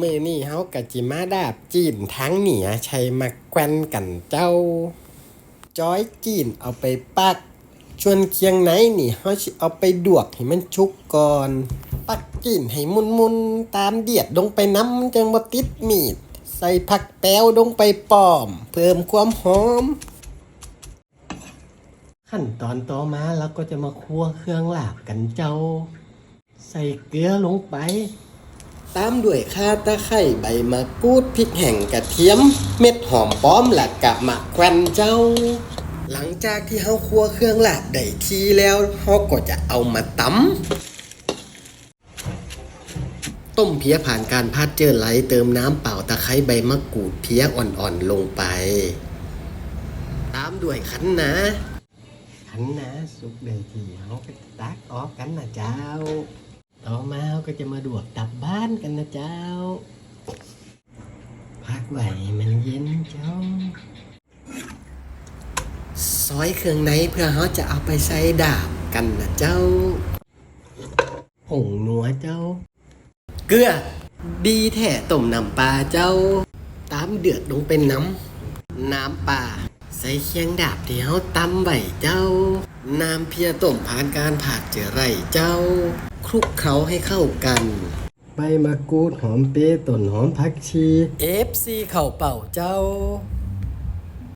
มือนี่เฮากะจิมาดาบจีนทั้งเหนียใช้มาแกวนกันเจ้าจอยจีนเอาไปปัก ชวนเคียงไหนนี่เฮาสิเอาไปดวกให้มันชุกก่อน ปักจีนให้มุนๆตามเดียดลงไปน้ำจังบ่ติดมีด ใส่ผักแป้วลงไปป้อม เพิ่มความหอม ขั้นตอนต่อมาเราก็จะมาคั่วเครื่องลาบกันเจ้า ใส่เกลือลงไป ตามด้วยข่าตะไคร้ใบมะกรูดพริกแห้งกระเทียม เม็ดหอมป้อมและกะมะแกวนเจ้า หลังจากที่เฮาคั่วเครื่องลาบได้ทีแล้วเฮาก็จะเอามาตำต้มเพี้ยผ่านการพัดเจอไหลเติมน้ำเปล่าตะไคร้ใบมะกรูดเพี้ยอ่อนๆลงไป ตามด้วยขันนะขันนะสุกได้ทีเฮาก็ตักออกกันนะเจ้า ก็จะมาดวกตับบ้านกันนะเจ้า พักไห้มันเย็นเจ้า ซอยเครื่องในเพื่อเขาจะเอาไปใส่ดาบกันนะเจ้าผงหนัวเจ้า เกลือ ดีแท้ต้มน้ำปลาเจ้า ตามเดือดลงเป็นน้ำ น้ำปลาใส่เคียงดาบที่เขาตำไว้เจ้า น้ำเพียต้มผ่านการผัดเจอไรเจ้า คลุกเคล้าให้เข้ากันใบมะกรูดหอมเปรี้ยวต้นหอมผักชี FC เข่าเป่าเจ้า